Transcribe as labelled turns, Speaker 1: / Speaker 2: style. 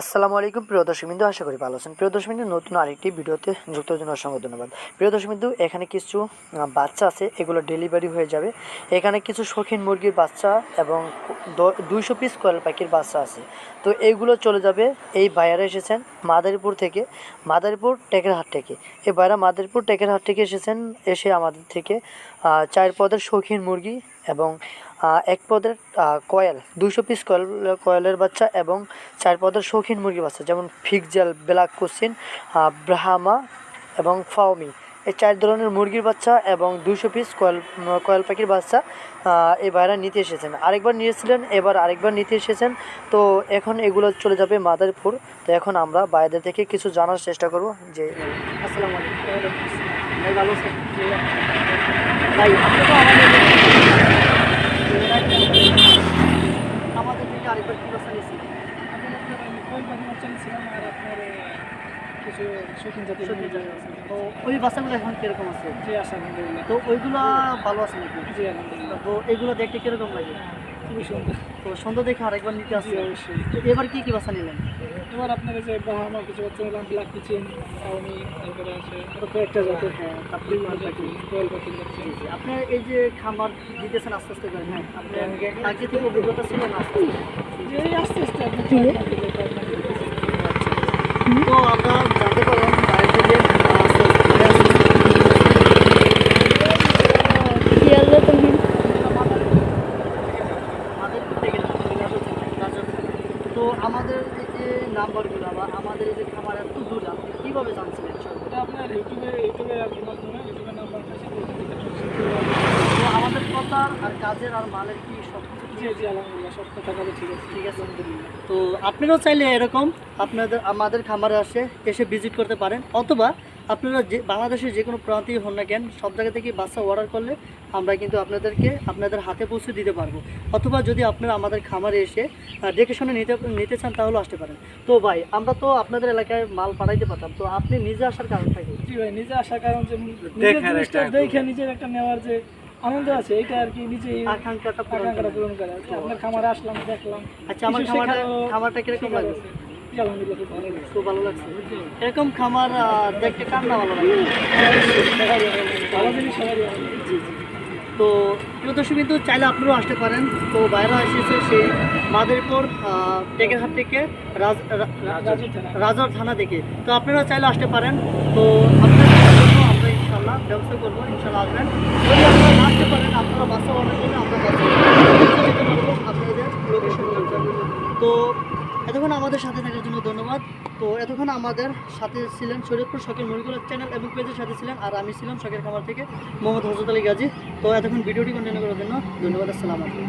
Speaker 1: আসসালামু আলাইকুম, প্রিয় দর্শকবিন্দু আশা করি ভালো আছেন। প্রিয় দর্শকবিন্দু নতুন আরেকটি ভিডিওতে যুক্ত জন্য অসংখ্য ধন্যবাদ। প্রিয় দর্শকবিন্দু এখানে কিছু বাচ্চা আছে, এগুলো ডেলিভারি হয়ে যাবে। এখানে কিছু শৌখিন মুরগির বাচ্চা এবং দুইশো পিস কয়েল পাখির বাচ্চা আছে। তো এইগুলো চলে যাবে, এই ভাইয়ারা এসেছেন মাদারীপুর থেকে, মাদারীপুর টেকেরহাট থেকে। এই ভাইয়ারা মাদারীপুর টেকেরহাট থেকে এসেছেন, এসে আমাদের থেকে চার পদের শৌখিন মুরগি এবং এক পদের কয়েল, দুইশো পিস কয়েল, কয়েলের বাচ্চা এবং চার পদের শৌখিন মুরগি বাচ্চা, যেমন ফিকজেল, ব্ল্যাক কোসিন ব্রাহামা এবং ফাওমি। এই চার ধরনের মুরগির বাচ্চা এবং দুইশো পিস কয়েল কয়েল পাখির বাচ্চা এই বাইরা নিতে এসেছেন। আরেকবার নিয়েছিলেন, এবার আরেকবার নিতে এসেছেন। তো এখন এগুলো চলে যাবে মাদারপুর। তো এখন আমরা বাইরে থেকে কিছু জানার চেষ্টা করব যে আসসালামু আলাইকুম ভালো আছেন ভাই আপনি তো আমাদের আমাদের থেকে আরেকবার কি বাচ্চা নিয়েছিলেন তো ওই বাচ্চাগুলো এখন কীরকম আছে? তো ওইগুলো ভালো আছে নাকি? তো এগুলো দেখতে কীরকম লাগে? তো সুন্দর দেখে আরেকবার নিতে আসছে। এবার কি কি বাচ্চা নিলেন?
Speaker 2: এবার আপনার যে বাহামা কিছু বাচ্চা নিলাম ব্ল্যাক কিচেন সাউনি তারপরে আছে আরও কয়েকটা জাতের
Speaker 1: হ্যাঁ
Speaker 2: আপনি কোয়েল পাখি যাচ্ছে
Speaker 1: আপনার এই যে খামার দিতেছেন আস্তে আস্তে করে হ্যাঁ আপনার আগে থেকে অভিজ্ঞতা ছিল না আস্তে আস্তে?
Speaker 2: যে আস্তে আস্তে আপনি
Speaker 1: তো আমরা জানতে পারলাম বাইরে থেকে আমাদের যে নাম্বারগুলো বা আমাদের যে খামার এত দূর আপনি কীভাবে জানছিলেন?
Speaker 2: এটা আপনার ইউটিউবে ইউটিউবে আর মাধ্যমে ইউটিউবে নাম্বার
Speaker 1: তো আমাদের কথার আর কাজের আর মালের কি সব কিছু
Speaker 2: জি জি আলহামদুলিল্লাহ সব কথা ঠিক আছে।
Speaker 1: ঠিক আছে। তো আপনারাও চাইলে এরকম আপনাদের আমাদের খামারে আসে এসে ভিজিট করতে পারেন অথবা আপনারা যে বাংলাদেশের যে কোনো প্রান্তেই হন না কেন সব জায়গা থেকে বাচ্চা অর্ডার করলে আমরা কিন্তু আপনাদেরকে আপনাদের হাতে পৌঁছে দিতে পারব। অথবা যদি আপনারা আমাদের খামারে এসে আহ, দেখে শুনে নিতে নিতে চান তাহলেও আসতে পারেন। তো ভাই আমরা তো আপনাদের এলাকায় মাল পাঠাইতে পারতাম তো আপনি নিজে আসার কারণটা কি?
Speaker 2: জি ভাই নিজে আসার কারণ যে নিজের দেখে নিজের একটা নেওয়ার যে আনন্দ আছে এটা আর কি নিজেই
Speaker 1: আকাঙ্ক্ষাটা পূরণ
Speaker 2: করা।
Speaker 1: করেন।
Speaker 2: পূরণ করে। আর আপনার খামারে আসলাম দেখলাম।
Speaker 1: আচ্ছা আমার খামারটা খামারটা কীরকম
Speaker 2: শেখার আলহামদুলিল্লাহ খুব ভালো লাগছে
Speaker 1: এরকম খামার দেখতে কার না ভালো লাগে। জি জি। তো দর্শক কিন্তু চাইলে আপনারাও আসতে পারেন। তো বাইরে এসেছে সেই মাদারীপুর টেকেরহাট থেকে। রাজার থানা থেকে। তো আপনারা চাইলে আসতে পারেন। তো আপনাদের জন্য আমরা ইনশাল্লাহ ব্যবস্থা করব ইনশাল্লাহ আসবেন। যদি আপনারা আসতে পারেন আপনারা বাসা অর্ডার করলে আমরা বাসা আপনাদের লোকেশন তো এতক্ষণ আমাদের সাথে থাকার জন্য ধন্যবাদ। তো এতক্ষণ আমাদের সাথে ছিলেন শরীয়তপুর শখের মরিগুলো চ্যানেল এবং পেজের সাথে ছিলেন আর আমি ছিলাম শখের খামার থেকে মোহাম্মদ হজরত আলী গাজী। তো এতক্ষণ ভিডিওটি কন্টিনিউ করার জন্য ধন্যবাদ, আসসালাম আলাইকুম।